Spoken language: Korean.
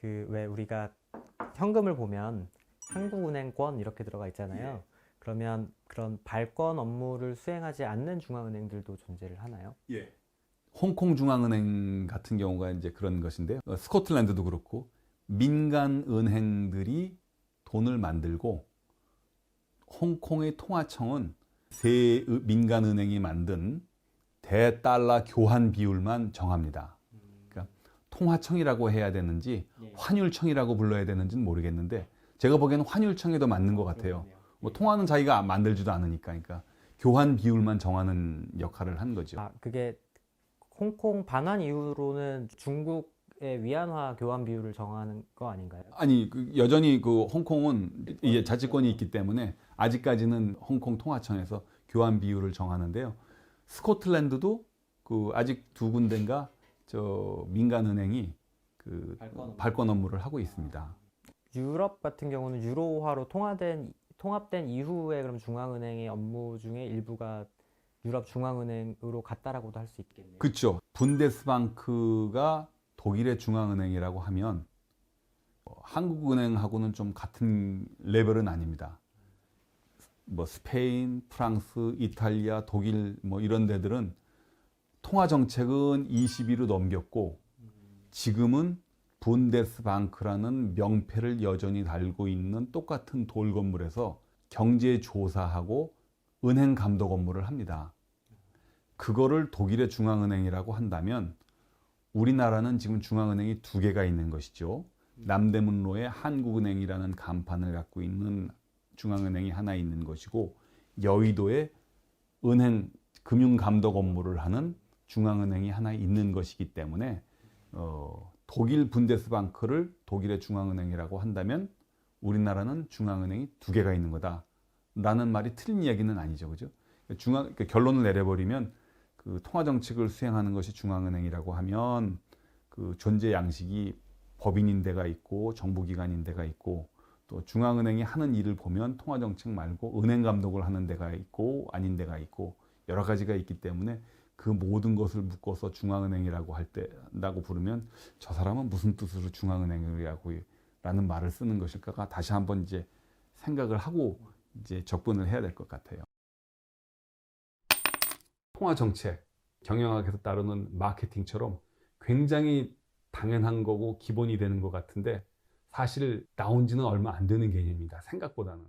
그 왜 우리가 현금을 보면 한국은행권 이렇게 들어가 있잖아요. 그러면 그런 발권 업무를 수행하지 않는 중앙은행들도 존재를 하나요? 예. 홍콩 중앙은행 같은 경우가 이제 그런 것인데요. 어, 스코틀랜드도 그렇고 민간 은행들이 돈을 만들고 홍콩의 통화청은 세 의- 민간 은행이 만든 대달러 교환 비율만 정합니다. 통화청이라고 해야 되는지 환율청이라고 불러야 되는지는 모르겠는데 제가 보기에는 환율청이 더 맞는 것 같아요. 뭐 통화는 자기가 만들지도 않으니까, 그러니까 교환 비율만 정하는 역할을 한 거죠. 아, 그게 홍콩 반환 이후로는 중국 의 위안화 교환 비율을 정하는 거 아닌가요? 아니 그 여전히 그 홍콩은 이제 자치권이 있기 때문에 아직까지는 홍콩 통화청에서 교환 비율을 정하는데요. 스코틀랜드도 그 아직 두 군데인가 저 민간 은행이 그 발권 업무. 발권 업무를 하고 있습니다. 유럽 같은 경우는 유로화로 통화된 통합된 이후에 그럼 중앙은행의 업무 중에 일부가 유럽 중앙은행으로 갔다라고도 할 수 있겠네요. 그렇죠. 분데스방크가 독일의 중앙은행이라고 하면 어, 한국은행하고는 좀 같은 레벨은 아닙니다. 뭐 스페인, 프랑스, 이탈리아, 독일 뭐 이런 데들은 통화 정책은 20위로 넘겼고 지금은 분데스방크라는 명패를 여전히 달고 있는 똑같은 돌 건물에서 경제 조사하고 은행 감독 업무를 합니다. 그거를 독일의 중앙은행이라고 한다면 우리나라는 지금 중앙은행이 두 개가 있는 것이죠. 남대문로에 한국은행이라는 간판을 갖고 있는 중앙은행이 하나 있는 것이고 여의도에 은행 금융 감독 업무를 하는 중앙은행이 하나 있는 것이기 때문에 어, 독일 분데스방크를 독일의 중앙은행이라고 한다면 우리나라는 중앙은행이 두 개가 있는 거다라는 말이 틀린 이야기는 아니죠, 그죠? 중앙 그러니까 결론을 내려버리면 그 통화 정책을 수행하는 것이 중앙은행이라고 하면 그 존재 양식이 법인인 데가 있고 정부기관인 데가 있고 또 중앙은행이 하는 일을 보면 통화 정책 말고 은행 감독을 하는 데가 있고 아닌 데가 있고 여러 가지가 있기 때문에 그 모든 것을 묶어서 중앙은행이라고 할 때라고 부르면 저 사람은 무슨 뜻으로 중앙은행이라고 라는 말을 쓰는 것일까가 다시 한번 이제 생각을 하고 이제 접근을 해야 될 것 같아요. 통화 정책, 경영학에서 따르는 마케팅처럼 굉장히 당연한 거고 기본이 되는 것 같은데 사실 나온 지는 얼마 안 되는 개념입니다. 생각보다는.